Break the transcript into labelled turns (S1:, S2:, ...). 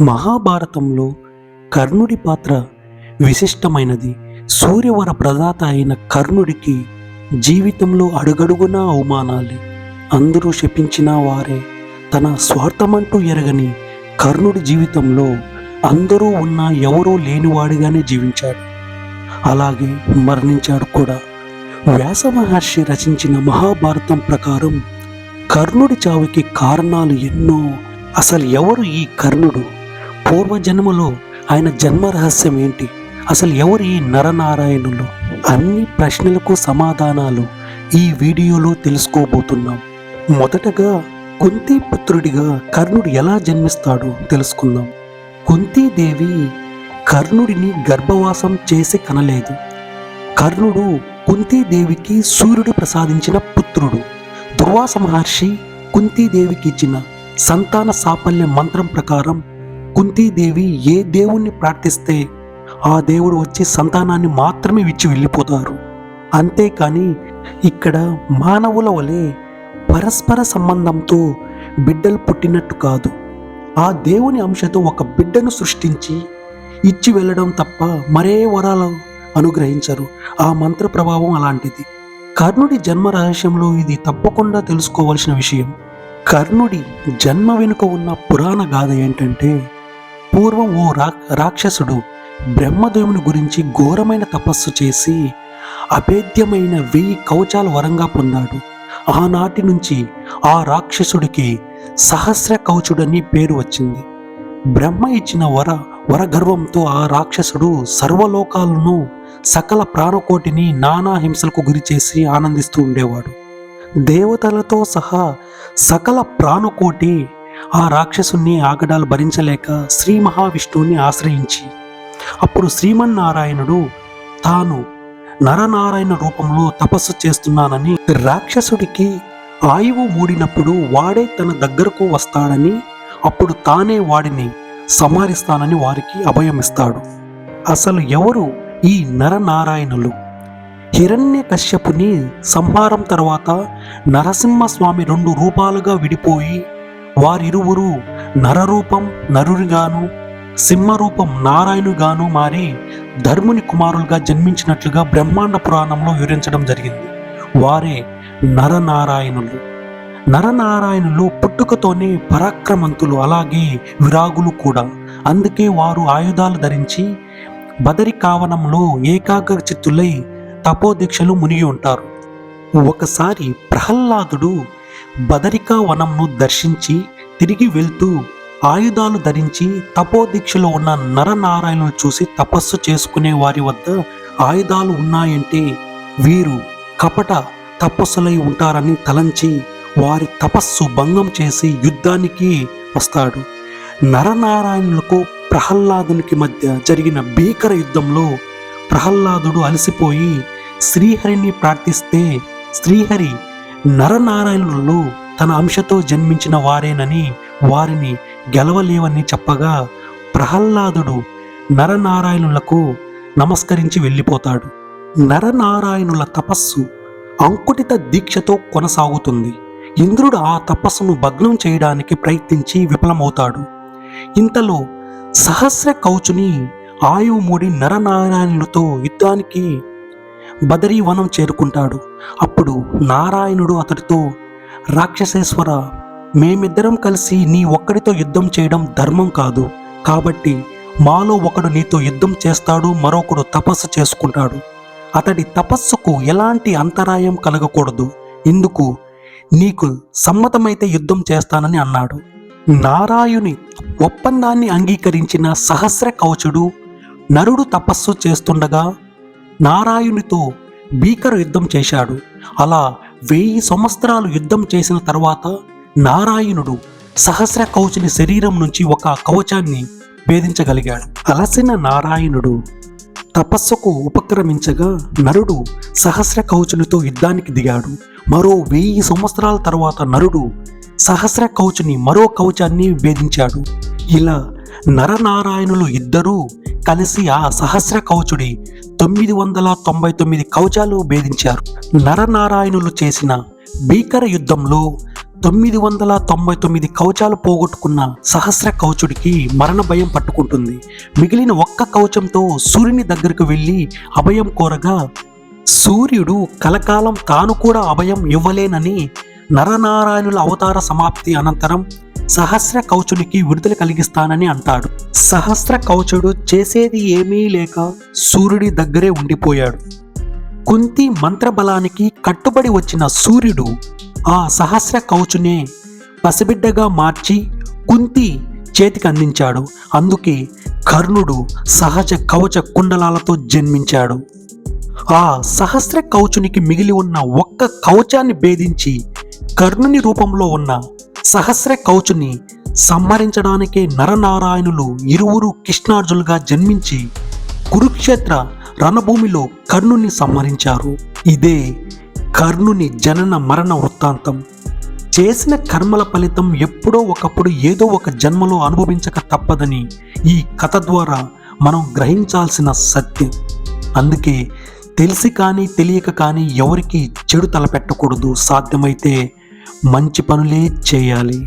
S1: మహాభారతంలో కర్ణుడి పాత్ర విశిష్టమైనది. సూర్యవర ప్రదాత అయిన కర్ణుడికి జీవితంలో అడుగడుగునా అవమానాలే. అందరూ శపించిన వారే తన స్వార్థమంటూ ఎరగని కర్ణుడి జీవితంలో అందరూ ఉన్నా ఎవరూ లేనివాడిగానే జీవించాడు. అలాగే మరణించాడు కూడా. వ్యాస మహర్షి రచించిన మహాభారతం ప్రకారం కర్ణుడి చావుకి కారణాలు ఎన్నో. అసలు ఎవరు ఈ కర్ణుడు? పూర్వజన్మలో ఆయన జన్మ రహస్యం ఏంటి? అసలు ఎవరు ఈ నరనారాయణులు? అన్ని ప్రశ్నలకు సమాధానాలు ఈ వీడియోలో తెలుసుకోబోతున్నాం. మొదటగా కుంతి పుత్రుడిగా కర్ణుడు ఎలా జన్మిస్తాడో తెలుసుకుందాం. కుంతీదేవి కర్ణుడిని గర్భవాసం చేసి కనలేదు. కర్ణుడు కుంతీదేవికి సూర్యుడు ప్రసాదించిన పుత్రుడు. దుర్వాస మహర్షి కుంతీదేవికి ఇచ్చిన సంతాన సాఫల్య మంత్రం ప్రకారం కుంతీదేవి ఏ దేవుణ్ణి ప్రార్థిస్తే ఆ దేవుడు వచ్చి సంతానాన్ని మాత్రమే ఇచ్చి వెళ్ళిపోతారు. అంతేకాని ఇక్కడ మానవుల వలె పరస్పర సంబంధంతో బిడ్డలు పుట్టినట్టు కాదు. ఆ దేవుని అంశతో ఒక బిడ్డను సృష్టించి ఇచ్చి వెళ్ళడం తప్ప మరే వరాలు అనుగ్రహించరు. ఆ మంత్ర ప్రభావం అలాంటిది. కర్ణుడి జన్మ రహస్యంలో ఇది తప్పకుండా తెలుసుకోవాల్సిన విషయం. కర్ణుడి జన్మ వెనుక ఉన్న పురాణ గాథ ఏంటంటే పూర్వం ఓ రా రాక్షసుడు బ్రహ్మదేవుని గురించి ఘోరమైన తపస్సు చేసి అభేద్యమైన వెయ్యి కవచాల వరంగా పొందాడు. ఆనాటి నుంచి ఆ రాక్షసుడికి సహస్ర కవచుడని పేరు వచ్చింది. బ్రహ్మ ఇచ్చిన వర వరగర్వంతో ఆ రాక్షసుడు సర్వలోకాలను సకల ప్రాణకోటిని నానా హింసలకు గురిచేసి ఆనందిస్తూ ఉండేవాడు. దేవతలతో సహా సకల ప్రాణకోటి ఆ రాక్షసుని ఆగడాలు భరించలేక శ్రీ మహావిష్ణువుని ఆశ్రయించి అప్పుడు శ్రీమన్నారాయణుడు తాను నరనారాయణ రూపంలో తపస్సు చేస్తున్నానని రాక్షసుడికి ఆయువు మూడినప్పుడు వాడే తన దగ్గరకు వస్తాడని అప్పుడు తానే వాడిని సంహరిస్తానని వారికి అభయమిస్తాడు. అసలు ఎవరు ఈ నరనారాయణులు? హిరణ్య కశ్యపుని సంహారం తర్వాత నరసింహస్వామి రెండు రూపాలుగా విడిపోయి వారిరువురు నరరూపం నరునిగాను సింహరూపం నారాయణుగాను మారి ధర్ముని కుమారులుగా జన్మించినట్లుగా బ్రహ్మాండ పురాణంలో వివరించడం జరిగింది. వారే నరనారాయణులు. నరనారాయణులు పుట్టుకతోనే పరాక్రమంతులు అలాగే విరాగులు కూడా. అందుకే వారు ఆయుధాలు ధరించి బదరి కావనంలో ఏకాగ్ర చిత్తులై తపోదీక్షలు మునిగి ఉంటారు. ఒకసారి ప్రహ్లాదుడు బదరికా వనంను దర్శించి తిరిగి వెళ్తూ ఆయుధాలు ధరించి తపోదీక్షలో ఉన్న నరనారాయణులు చూసి తపస్సు చేసుకునే వారి వద్ద ఆయుధాలు ఉన్నాయంటే వీరు కపట తపస్సులై ఉంటారని తలంచి వారి తపస్సు భంగం చేసి యుద్ధానికి వస్తాడు. నరనారాయణులకు ప్రహ్లాదునికి మధ్య జరిగిన భీకర యుద్ధంలో ప్రహ్లాదుడు అలసిపోయి శ్రీహరిని ప్రార్థిస్తే శ్రీహరి నరనారాయణులు తన అంశతో జన్మించిన వారేనని వారిని గెలవలేవని చెప్పగా ప్రహ్లాదుడు నరనారాయణులకు నమస్కరించి వెళ్ళిపోతాడు. నరనారాయణుల తపస్సు అంకుటిత దీక్షతో కొనసాగుతుంది. ఇంద్రుడు ఆ తపస్సును భగ్నం చేయడానికి ప్రయత్నించి విఫలమవుతాడు. ఇంతలో సహస్ర కౌచుని ఆయువు మూడి నరనారాయణులతో యుద్ధానికి బదరీవనం చేరుకుంటాడు. అప్పుడు నారాయణుడు అతడితో రాక్షసేశ్వర మేమిద్దరం కలిసి నీ ఒక్కడితో యుద్ధం చేయడం ధర్మం కాదు. కాబట్టి మాలో ఒకడు నీతో యుద్ధం చేస్తాడు మరొకడు తపస్సు చేసుకుంటాడు. అతడి తపస్సుకు ఎలాంటి అంతరాయం కలగకూడదు. ఇందుకు నీకు సమ్మతమైతే యుద్ధం చేస్తానని అన్నాడు. నారాయుని ఒప్పందాన్ని అంగీకరించిన సహస్ర కవచుడు నరుడు తపస్సు చేస్తుండగా నారాయునితో భీకర యుద్ధం చేశాడు. అలా వెయ్యి సంవత్సరాలు యుద్ధం చేసిన తర్వాత నారాయణుడు సహస్ర కవచుని శరీరం నుంచి ఒక కవచాన్ని భేదించగలిగాడు అలసిన నారాయణుడు తపస్సుకు ఉపక్రమించగా నరుడు సహస్ర కవచునితో యుద్ధానికి దిగాడు. మరో వెయ్యి సంవత్సరాల తర్వాత నరుడు సహస్ర కవచుని మరో కవచాన్ని భేదించాడు ఇలా నరనారాయణులు ఇద్దరూ కలిసి ఆ సహస్ర కవచుడి తొమ్మిది వందల తొంభై తొమ్మిది కవచాలు భేదించారు. నరనారాయణులు చేసిన భీకర యుద్ధంలో తొమ్మిది వందల తొంభై తొమ్మిది కవచాలు పోగొట్టుకున్న సహస్ర కవచుడికి మరణ భయం పట్టుకుంటుంది. మిగిలిన ఒక్క కవచంతో సూర్యుని దగ్గరకు వెళ్ళి అభయం కోరగా సూర్యుడు కలకాలం తాను కూడా అభయం ఇవ్వలేనని నరనారాయణుల అవతార సమాప్తి అనంతరం సహస్ర కవచునికి విడుదల కలిగిస్తానని అంటాడు. సహస్ర కౌచుడు చేసేది ఏమీ లేక సూర్యుడి దగ్గరే ఉండిపోయాడు. కుంతి మంత్రబలానికి కట్టుబడి వచ్చిన సూర్యుడు ఆ సహస్ర కౌచునే పసిబిడ్డగా మార్చి కుంతి చేతికి అందించాడు. అందుకే కర్ణుడు సహజ కవచ కుండలాలతో జన్మించాడు. ఆ సహస్ర కౌచునికి మిగిలి ఉన్న ఒక్క కవచాన్ని భేదించి కర్ణుని రూపంలో ఉన్న సహస్ర కౌచుని సంహరించడానికే నరనారాయణులు ఇరువురు కృష్ణార్జులుగా జన్మించి కురుక్షేత్ర రణభూమిలో కర్ణుని సంహరించారు. ఇదే కర్ణుని జనన మరణ వృత్తాంతం. చేసిన కర్మల ఫలితం ఎప్పుడో ఒకప్పుడు ఏదో ఒక జన్మలో అనుభవించక తప్పదని ఈ కథ ద్వారా మనం గ్రహించాల్సిన సత్యం. అందుకే తెలిసి కానీ తెలియక కానీ ఎవరికి చెడు తలపెట్టకూడదు. సాధ్యమైతే మంచి పనులే చేయాలి.